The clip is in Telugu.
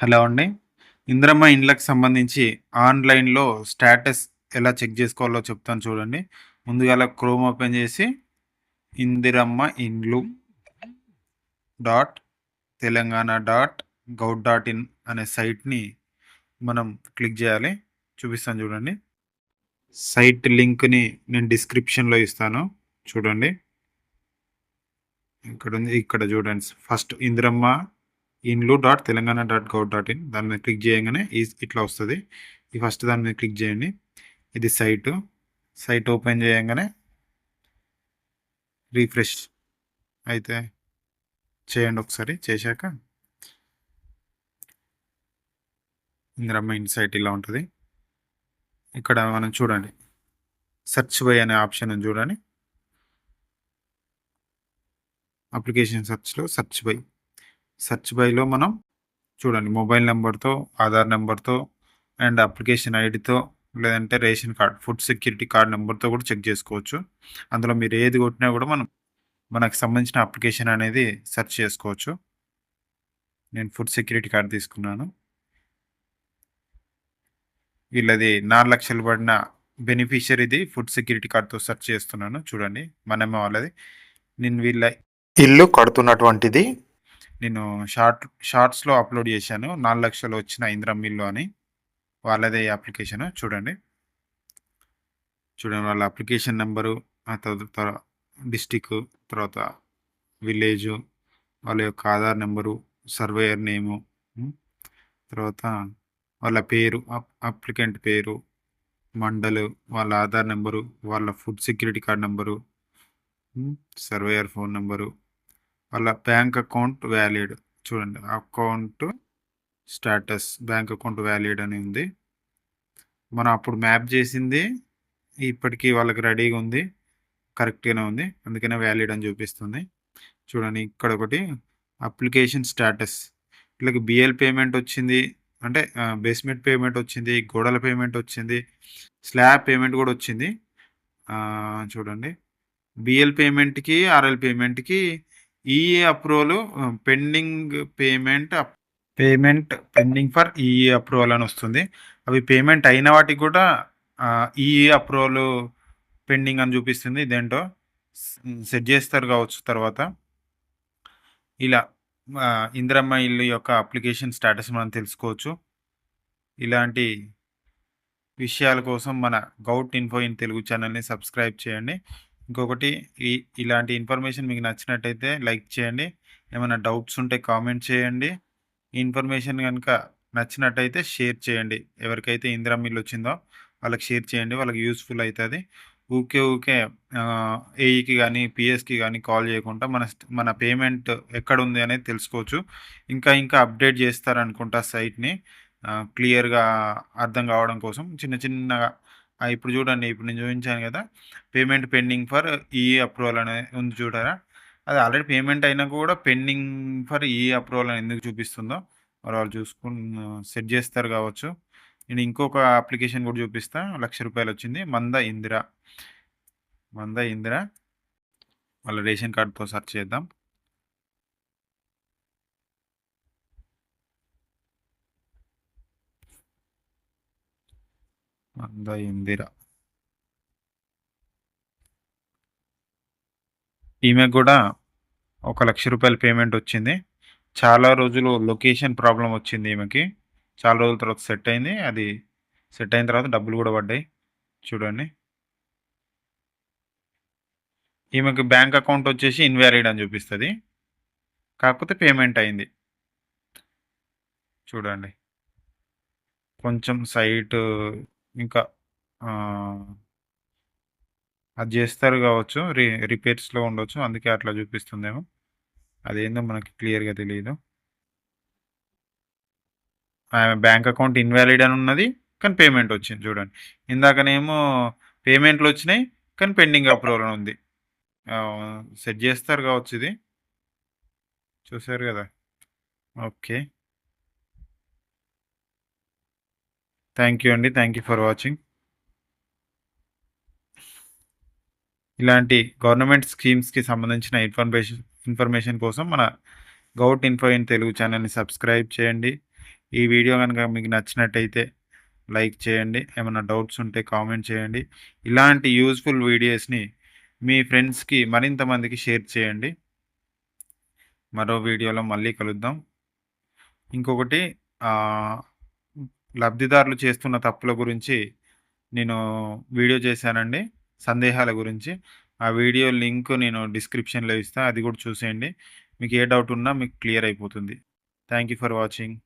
హలో అండి. ఇంద్రమ్మ ఇండ్లకు సంబంధించి ఆన్‌లైన్‌లో స్టేటస్ ఎలా చెక్ చేసుకోవాలో చెప్తాను చూడండి. ముందుగా క్రోమ్ ఓపెన్ చేసి ఇందిరమ్మ ఇండ్లు dot Telangana dot gov dot in అనే సైట్‌ని మనం క్లిక్ చేయాలి చూపిస్తాను చూడండి. సైట్ లింక్‌ని నేను డిస్క్రిప్షన్‌లో ఇస్తాను. చూడండి. ఇక్కడ ఉంది ఇక్కడ చూడండి. First Indiramma ఇన్లో dot Telangana dot gov dot in దాని మీద క్లిక్ చేయగానే ఈజ్ ఇట్లా వస్తుంది ఈ ఫస్ట్ దాని మీద క్లిక్ చేయండి. ఇది సైటు. సైట్ ఓపెన్ చేయగానే రీఫ్రెష్ అయితే చేయండి ఒకసారి. చేశాక ఇందిరమ్మ ఇంటి సైట్ ఇలా ఉంటుంది ఇక్కడ మనం చూడండి. సెర్చ్ బై అనే ఆప్షన్ చూడండి. అప్లికేషన్ సెర్చ్‌లో సెర్చ్ బై. సెర్చ్ బైలో మనం చూడండి మొబైల్ నెంబర్తో ఆధార్ నెంబర్తో అండ్ అప్లికేషన్ ఐడితో లేదంటే ration card, food security card నెంబర్తో కూడా చెక్ చేసుకోవచ్చు. అందులో మీరు ఏది కొట్టినా కూడా మనం మనకు సంబంధించిన అప్లికేషన్ అనేది సెర్చ్ చేసుకోవచ్చు. నేను ఫుడ్ సెక్యూరిటీ కార్డ్ తీసుకున్నాను. వీళ్ళది 4,00,000 పడిన బెనిఫిషియరీది ఫుడ్ సెక్యూరిటీ కార్డ్‌తో సెర్చ్ చేస్తున్నాను. చూడండి. మనమే వాళ్ళది. నేను వీళ్ళ ఇల్లు కడుతున్నటువంటిది నేను షార్ట్ షార్ట్స్‌లో అప్లోడ్ చేశాను. 4,00,000 వచ్చిన ఇంద్ర మిల్లు అని. వాళ్ళదే అప్లికేషను అప్లికేషన్ చూడండి. చూడండి వాళ్ళ అప్లికేషన్ నెంబరు ఆ తర్వాత డిస్టిక్ తర్వాత విలేజు, వాళ్ళ యొక్క ఆధార్ నెంబరు సర్వేయర్ నేము, తర్వాత వాళ్ళ పేరు, అప్ అప్లికెంట్ పేరు, మండలు, వాళ్ళ ఆధార్ నెంబరు వాళ్ళ food security card number surveyor phone number వాళ్ళ బ్యాంక్ అకౌంట్ వ్యాలిడ్ చూడండి. Account status bank account valid అని ఉంది. మనం అప్పుడు మ్యాప్ చేసింది ఇప్పటికీ వాళ్ళకి రెడీగా ఉంది. కరెక్ట్‌గానే ఉంది. అందుకనే వ్యాలిడ్ అని చూపిస్తుంది. చూడండి ఇక్కడ ఒకటి అప్లికేషన్ స్టేటస్ వీళ్ళకి బిఎల్ పేమెంట్ వచ్చింది. అంటే బేస్మెంట్ పేమెంట్ వచ్చింది. గోడల పేమెంట్ వచ్చింది. స్లాబ్ పేమెంట్ కూడా వచ్చింది. చూడండి. బీఎల్ పేమెంట్‌కి, RL పేమెంట్‌కి EA approval pending payment payment pending for EA approval అని వస్తుంది. అవి పేమెంట్ అయిన వాటికి కూడా ఈఏ అప్రూవల్ పెండింగ్ అని చూపిస్తుంది. ఇదేంటో సెట్ చేస్తారు కావచ్చు తర్వాత. ఇలా ఇందిరమ్మ ఇల్లు యొక్క అప్లికేషన్ స్టేటస్ మనం తెలుసుకోవచ్చు. ఇలాంటి విషయాల కోసం మన గౌట్ ఇన్ఫో ఇన్ తెలుగు ఛానల్‌ని సబ్స్క్రైబ్ చేయండి. ఇంకొకటి ఈ ఇలాంటి ఇన్ఫర్మేషన్ మీకు నచ్చినట్టయితే లైక్ చేయండి. ఏమైనా డౌట్స్ ఉంటే కామెంట్ చేయండి. ఈ ఇన్ఫర్మేషన్ కనుక నచ్చినట్టయితే షేర్ చేయండి. ఎవరికైతే ఇందిరా మిల్ వచ్చిందో వాళ్ళకి షేర్ చేయండి. వాళ్ళకి యూస్ఫుల్ అవుతుంది ఊకే ఊకే ఏఈకి కానీ పీఎస్‌కి కానీ కాల్ చేయకుండా మన మన పేమెంట్ ఎక్కడ ఉంది అనేది తెలుసుకోవచ్చు. ఇంకా ఇంకా అప్డేట్ చేస్తారనుకుంటా సైట్‌ని. క్లియర్‌గా అర్థం కావడం కోసం చిన్న చిన్నగా ఇప్పుడు చూడండి ఇప్పుడు నేను చూపించాను కదా! Payment pending for E approval అనేది ఉంది చూడారా? అది ఆల్రెడీ పేమెంట్ అయినా కూడా పెండింగ్ ఫర్ ఈ అప్రూవల్ అని ఎందుకు చూపిస్తుందో మరి వాళ్ళు చూసుకుని సెట్ చేస్తారు కావచ్చు. నేను ఇంకొక అప్లికేషన్ కూడా చూపిస్తా. లక్ష రూపాయలు వచ్చింది. మంద ఇందిరా మంద ఇందిరా వాళ్ళ రేషన్ కార్డ్‌తో సెర్చ్ చేద్దాం. మంద ఇందిర. ఈమెకు కూడా ఒక లక్ష రూపాయల పేమెంట్ వచ్చింది. చాలా రోజులు లొకేషన్ ప్రాబ్లం వచ్చింది ఈమెకి. చాలా రోజుల తర్వాత సెట్ అయింది. అది సెట్ అయిన తర్వాత డబ్బులు కూడా పడ్డాయి. చూడండి. ఈమెకి బ్యాంక్ అకౌంట్ వచ్చేసి ఇన్‌వాలిడ్ అని చూపిస్తుంది కాకపోతే పేమెంట్ అయింది. చూడండి. కొంచెం సైట్ ఇంకా అది చేస్తారు కావచ్చు. రి రిపేర్స్‌లో ఉండొచ్చు. అందుకే అట్లా చూపిస్తుందేమో. అదేందో మనకి క్లియర్‌గా తెలియదు ఆమె బ్యాంక్ అకౌంట్ ఇన్‌వాలిడ్ అని ఉన్నది. కానీ పేమెంట్ వచ్చింది చూడండి. ఇందాకనేమో పేమెంట్‌లు వచ్చినాయి. కానీ పెండింగ్ అప్రూవల్ అని ఉంది. సెట్ చేస్తారు కావచ్చు ఇది. చూసారు కదా! ఓకే. థ్యాంక్ యూ అండి. Thank you for watching. ఇలాంటి గవర్నమెంట్ స్కీమ్స్‌కి సంబంధించిన ఇన్ఫర్మేషన్ ఇన్ఫర్మేషన్ కోసం మన గౌట్ ఇన్ఫో ఇన్ తెలుగు ఛానల్‌ని సబ్స్క్రైబ్ చేయండి. ఈ వీడియో కనుక మీకు నచ్చినట్టయితే లైక్ చేయండి ఏమైనా డౌట్స్ ఉంటే కామెంట్ చేయండి ఇలాంటి యూజ్ఫుల్ వీడియోస్ని మీ ఫ్రెండ్స్కి మరింత మందికి షేర్ చేయండి మరో వీడియోలో మళ్ళీ కలుద్దాం ఇంకొకటి లబ్ధిదారులు చేస్తున్న తప్పుల గురించి నేను వీడియో చేశానండి సందేహాల గురించి. ఆ వీడియో లింక్ నేను డిస్క్రిప్షన్లో ఇస్తాను అది కూడా చూసేయండి. మీకు ఏ డౌట్ ఉన్నా మీకు క్లియర్ అయిపోతుంది. Thank you for watching.